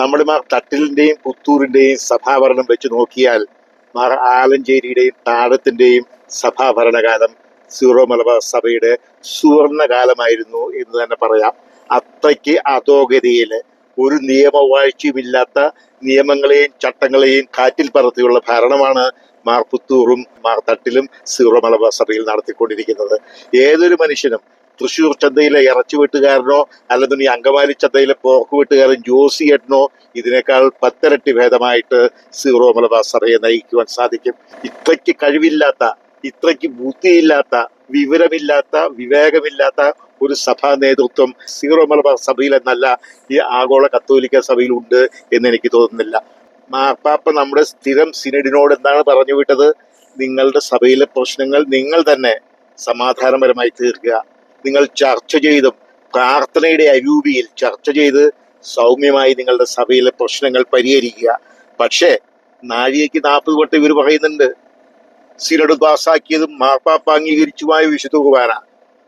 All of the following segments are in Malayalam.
നമ്മുടെ മാർ തട്ടിലിന്റെയും പുത്തൂരിന്റെയും സഭാഭരണം വെച്ച് നോക്കിയാൽ മാർ ആലഞ്ചേരിയുടെയും താഴത്തിന്റെയും സഭാഭരണകാലം സീറോ മലബാർ സഭയുടെ സുവർണകാലമായിരുന്നു എന്ന് തന്നെ പറയാം. അത്രയ്ക്ക് അധോഗതിയിൽ ഒരു നിയമവാഴ്ചയുമില്ലാത്ത നിയമങ്ങളെയും ചട്ടങ്ങളെയും കാറ്റിൽ പറത്തിയുള്ള ഭരണമാണ് മാർ പുത്തൂറും മാർ തട്ടിലും സീറോ മലബാർ സഭയിൽ നടത്തിക്കൊണ്ടിരിക്കുന്നത്. ഏതൊരു മനുഷ്യനും തൃശൂർ ചന്തയിലെ ഇറച്ചി വെട്ടുകാരനോ അല്ലെങ്കിൽ അങ്കമാലി ചന്തയിലെ പോർക്ക് വെട്ടുകാരൻ ജോസിയേട്ടനോ ഇതിനേക്കാൾ പത്തിരട്ടി ഭേദമായിട്ട് സീറോ മലബാർ സഭയെ നയിക്കുവാൻ സാധിക്കും. ഇത്രയ്ക്ക് കഴിവില്ലാത്ത ഇത്രയ്ക്ക് ബുദ്ധിയില്ലാത്ത വിവരമില്ലാത്ത വിവേകമില്ലാത്ത ഒരു സഭാ നേതൃത്വം സീറോ മലബാർ സഭയിൽ എന്നല്ല ഈ ആഗോള കത്തോലിക്ക സഭയിലുണ്ട് എന്ന് എനിക്ക് തോന്നുന്നില്ല. മാർപ്പാപ്പ നമ്മുടെ സ്ഥിരം സിനഡിനോട് എന്താണ് പറഞ്ഞു വിട്ടത്? നിങ്ങളുടെ സഭയിലെ പ്രശ്നങ്ങൾ നിങ്ങൾ തന്നെ സമാധാനപരമായി തീർക്കുക. നിങ്ങൾ ചർച്ച ചെയ്ത് പ്രാർത്ഥനയുടെ അരൂപിയിൽ ചർച്ച ചെയ്ത് സൗമ്യമായി നിങ്ങളുടെ സഭയിലെ പ്രശ്നങ്ങൾ പരിഹരിക്കുക. പക്ഷേ നാഴികയ്ക്ക് നാൽപ്പത് വട്ടം ഇവർ പറയുന്നുണ്ട് സിനഡ് പാസ്സാക്കിയതും മാർപ്പാപ്പ അംഗീകരിച്ചുമായ വിശുദ്ധ കുർബാന.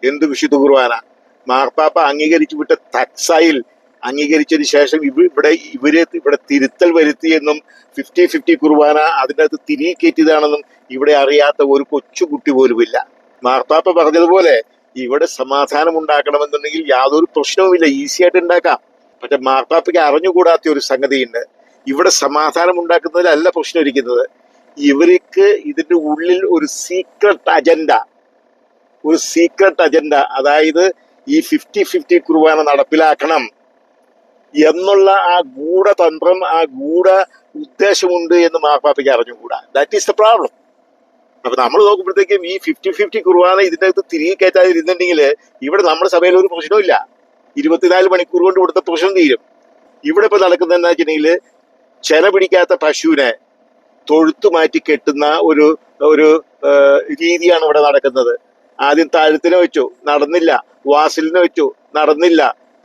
എന്ത് വിശുദ്ധ കുർബാന? മാർപ്പാപ്പ അംഗീകരിച്ചു വിട്ട തക്സായിൽ അംഗീകരിച്ചതിന് ശേഷം ഇവ- ഇവിടെ ഇവർ ഇവിടെ തിരുത്തൽ വരുത്തിയെന്നും ഫിഫ്റ്റി ഫിഫ്റ്റി കുർബാന അതിനകത്ത് തിരികെ കയറ്റിയതാണെന്നും ഇവിടെ അറിയാത്ത ഒരു കൊച്ചുകുട്ടി പോലുമില്ല. മാർപ്പാപ്പ പറഞ്ഞതുപോലെ ഇവിടെ സമാധാനം ഉണ്ടാക്കണമെന്നുണ്ടെങ്കിൽ യാതൊരു പ്രശ്നവുമില്ല. ഈസി ആയിട്ട് ഉണ്ടാക്കാം. മറ്റേ മാർപ്പാപ്പയ്ക്ക് അറിഞ്ഞുകൂടാത്ത ഒരു സംഗതിയുണ്ട്. ഇവിടെ സമാധാനം ഉണ്ടാക്കുന്നതിലല്ല പ്രശ്നം ഇരിക്കുന്നത്. ഇവർക്ക് ഇതിന്റെ ഉള്ളിൽ ഒരു സീക്രട്ട് അജണ്ട ഒരു സീക്രട്ട് അജണ്ട അതായത് ഈ ഫിഫ്റ്റി ഫിഫ്റ്റി കുർബാന നടപ്പിലാക്കണം എന്നുള്ള ആ ഗൂഢതന്ത്രം ആ ഗൂഢ ഉദ്ദേശമുണ്ട് എന്ന് മാർപ്പാപ്പയ്ക്ക് അറിഞ്ഞുകൂടാ. ദാറ്റ് ഈസ് ദ പ്രോബ്ലം അപ്പൊ നമ്മൾ നോക്കുമ്പോഴത്തേക്കും ഈ ഫിഫ്റ്റി ഫിഫ്റ്റി കുർബാന ഇതിന്റെ അകത്ത് തിരികെ കയറ്റാതിരുന്നുണ്ടെങ്കിൽ ഇവിടെ നമ്മുടെ സഭയിൽ ഒരു പ്രശ്നമില്ല ഇരുപത്തിനാല് മണിക്കൂർ കൊണ്ട് കൊടുത്ത പ്രശ്നം തീരും. ഇവിടെ ഇപ്പൊ നടക്കുന്ന എന്താ വെച്ചിട്ടുണ്ടെങ്കിൽ ചെന പിടിക്കാത്ത പശുവിനെ തൊഴുത്തു മാറ്റി കെട്ടുന്ന ഒരു ഒരു രീതിയാണ് ഇവിടെ നടക്കുന്നത്. ആദ്യം താഴത്തിനെ വെച്ചു നടന്നില്ല. വാസിലിനെ വെച്ചു നടന്നില്ല.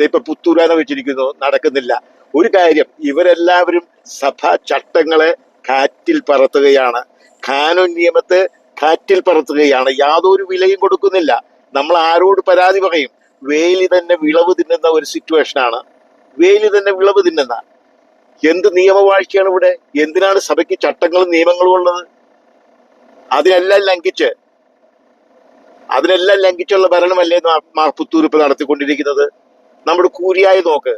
ഇപ്പൊ പുത്തൂരാനെ വെച്ചിരിക്കുന്നു നടക്കുന്നില്ല. ഒരു കാര്യം ഇവരെല്ലാവരും സഭാ ചട്ടങ്ങളെ കാറ്റിൽ പറത്തുകയാണ്. ഖാനൂൻ നിയമത്തെ കാറ്റിൽ പറത്തുകയാണ്. യാതൊരു വിലയും കൊടുക്കുന്നില്ല. നമ്മൾ ആരോട് പരാതി പറയും? വേലി തന്നെ വിളവ് തിന്നുന്ന ഒരു സിറ്റുവേഷനാണ് വേലി തന്നെ വിളവ് തിന്നുന്ന. എന്ത് നിയമവാഴ്ചയാണ് ഇവിടെ? എന്തിനാണ് സഭയ്ക്ക് ചട്ടങ്ങളും നിയമങ്ങളും ഉള്ളത്? അതിനെല്ലാം ലംഘിച്ച്. അതിനെല്ലാം ലംഘിച്ചുള്ള ഭരണമല്ലേ മാർപ്പുത്തൂരിപ്പ് നടത്തിക്കൊണ്ടിരിക്കുന്നത്? നമ്മുടെ കൂരിയായി നോക്ക്.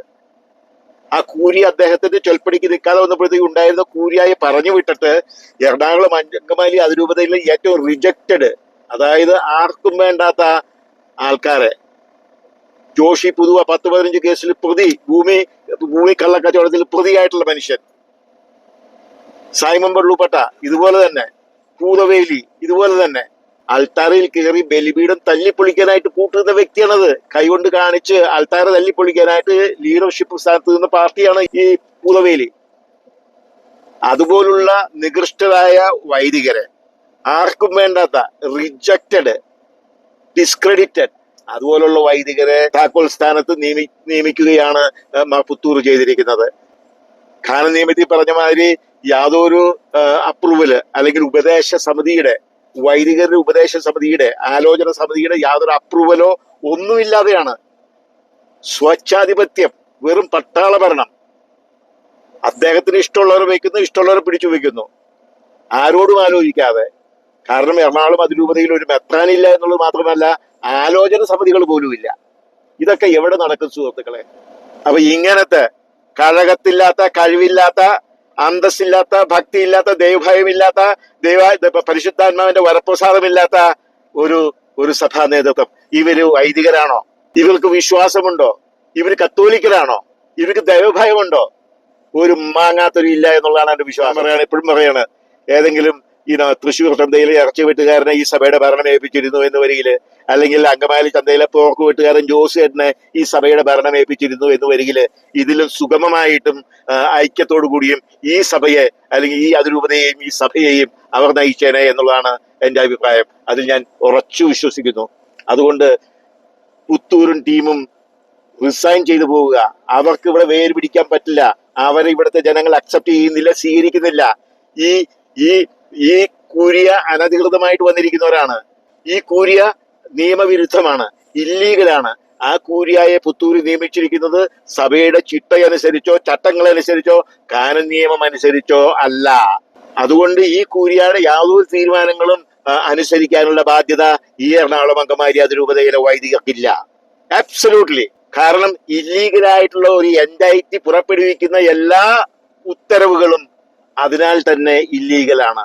ആ കൂരി അദ്ദേഹത്തിന്റെ ചൊൽപ്പടിക്ക് നിൽക്കാതെ വന്നപ്പോഴത്തേക്ക് ഉണ്ടായിരുന്ന കൂരിയായി പറഞ്ഞു വിട്ടിട്ട് എറണാകുളം അങ്കമാലി അതിരൂപതയിലെ ഏറ്റവും റിജക്റ്റഡ് അതായത് ആർക്കും വേണ്ടാത്ത ആൾക്കാരെ. ജോഷി പുതുവ പത്ത് പതിനഞ്ച് കേസിൽ പ്രതി ഭൂമി ഭൂമി കള്ളക്കച്ചവടത്തിൽ പ്രതിയായിട്ടുള്ള മനുഷ്യൻ. സൈമൻ പള്ളുപ്പട്ട ഇതുപോലെ തന്നെ. പൂതവേലി ഇതുപോലെ തന്നെ. അൾത്താരയിൽ കയറി ബലിപീഠം തല്ലിപ്പൊളിക്കാനായിട്ട് കൂട്ടുന്ന വ്യക്തിയാണത്. കൈകൊണ്ട് കാണിച്ച് അൾത്താര തല്ലിപ്പൊളിക്കാനായിട്ട് ലീഡർഷിപ്പ് സ്ഥാനത്ത് നിന്ന പാർട്ടിയാണ് ഈ പൂതവേലി. അതുപോലുള്ള നികൃഷ്ടരായ വൈദികരെ ആർക്കും വേണ്ടാത്ത റിജക്റ്റഡ് ഡിസ്ക്രെഡിറ്റഡ് അതുപോലുള്ള വൈദികരെ താക്കോൽ സ്ഥാനത്ത് നിയമി നിയമിക്കുകയാണ് പുത്തൂർ ചെയ്തിരിക്കുന്നത്. ഖാന നിയമത്തിൽ പറഞ്ഞ മാതിരി യാതൊരു അപ്രൂവൽ അല്ലെങ്കിൽ ഉപദേശ സമിതിയുടെ വൈദികരുടെ ഉപദേശ സമിതിയുടെ ആലോചന സമിതിയുടെ യാതൊരു അപ്രൂവലോ ഒന്നുമില്ലാതെയാണ് സ്വച്ഛാധിപത്യം വെറും പട്ടാള ഭരണം അദ്ദേഹത്തിന് ഇഷ്ടമുള്ളവരെ വയ്ക്കുന്നു ഇഷ്ടമുള്ളവരെ പിടിച്ചു വയ്ക്കുന്നു. ആരോടും ആലോചിക്കാതെ. കാരണം എറണാകുളം അതിരൂപതയിൽ ഒരു മെത്താനില്ല എന്നുള്ളത് മാത്രമല്ല ആലോചന സമിതികൾ പോലുമില്ല ഇതൊക്കെ എവിടെ നടക്കും സുഹൃത്തുക്കളെ? അപ്പൊ ഇങ്ങനത്തെ കഴകത്തില്ലാത്ത കഴിവില്ലാത്ത അന്തസ്സില്ലാത്ത ഭക്തിയില്ലാത്ത ദൈവഭയമില്ലാത്ത ദൈവ പരിശുദ്ധാത്മാവിന്റെ വരപ്രസാദമില്ലാത്ത ഒരു ഒരു സഭാ നേതൃത്വം. ഇവർ വൈദികരാണോ ഇവർക്ക് വിശ്വാസമുണ്ടോ? ഇവർ കത്തോലിക്കരാണോ? ഇവർക്ക് ദൈവഭയമുണ്ടോ? ഒരു മാങ്ങാത്തൊരു ഇല്ല എന്നുള്ളതാണ് എന്റെ വിശ്വാസം. പറയാണ് എപ്പോഴും പറയാണ് ഏതെങ്കിലും ഈ തൃശ്ശൂർ ചന്തയിലെ ഇറച്ചി വെട്ടുകാരനെ ഈ സഭയുടെ ഭരണം ഏൽപ്പിച്ചിരുന്നു എന്ന് വരികിൽ അല്ലെങ്കിൽ അങ്കമാലി ചന്തയിലെ പോർക്ക് വെട്ടുകാരൻ ജോസിയേട്ടനെ ഈ സഭയുടെ ഭരണം ഏൽപ്പിച്ചിരുന്നു എന്ന് വരികിൽ ഇതിലും സുഗമമായിട്ടും ഐക്യത്തോടു കൂടിയും ഈ സഭയെ അല്ലെങ്കിൽ ഈ അതിരൂപതയെയും ഈ സഭയെയും അവർ നയിച്ചേനെ എന്നുള്ളതാണ് എന്റെ അഭിപ്രായം. അതിൽ ഞാൻ ഉറച്ചു വിശ്വസിക്കുന്നു. അതുകൊണ്ട് പുത്തൂരും ടീമും റിസൈൻ ചെയ്തു പോവുക. അവർക്ക് ഇവിടെ വേര് പിടിക്കാൻ പറ്റില്ല. അവരെ ഇവിടുത്തെ ജനങ്ങൾ അക്സെപ്റ്റ് ചെയ്യുന്നില്ല സ്വീകരിക്കുന്നില്ല. ഈ ഈ ഈ കൂരിയ അനധികൃതമായിട്ട് വന്നിരിക്കുന്നവരാണ്. ഈ കൂരിയ നിയമവിരുദ്ധമാണ് ഇല്ലീഗലാണ് ആ കൂരിയായെ പുത്തൂര് നിയമിച്ചിരിക്കുന്നത് സഭയുടെ ചിട്ടയനുസരിച്ചോ ചട്ടങ്ങളനുസരിച്ചോ കാനൻ നിയമം അനുസരിച്ചോ അല്ല. അതുകൊണ്ട് ഈ കൂരിയായുടെ യാതൊരു തീരുമാനങ്ങളും അനുസരിക്കാനുള്ള ബാധ്യത ഈ എറണാകുളം അങ്കമാരി അതിരൂപതയിലെ വൈദികർക്കില്ല. അബ്സല്യൂട്ട്ലി കാരണം ഇല്ലീഗലായിട്ടുള്ള ഒരു എന്റൈറ്റി പുറപ്പെടുവിക്കുന്ന എല്ലാ ഉത്തരവുകളും അതിനാൽ തന്നെ ഇല്ലീഗലാണ്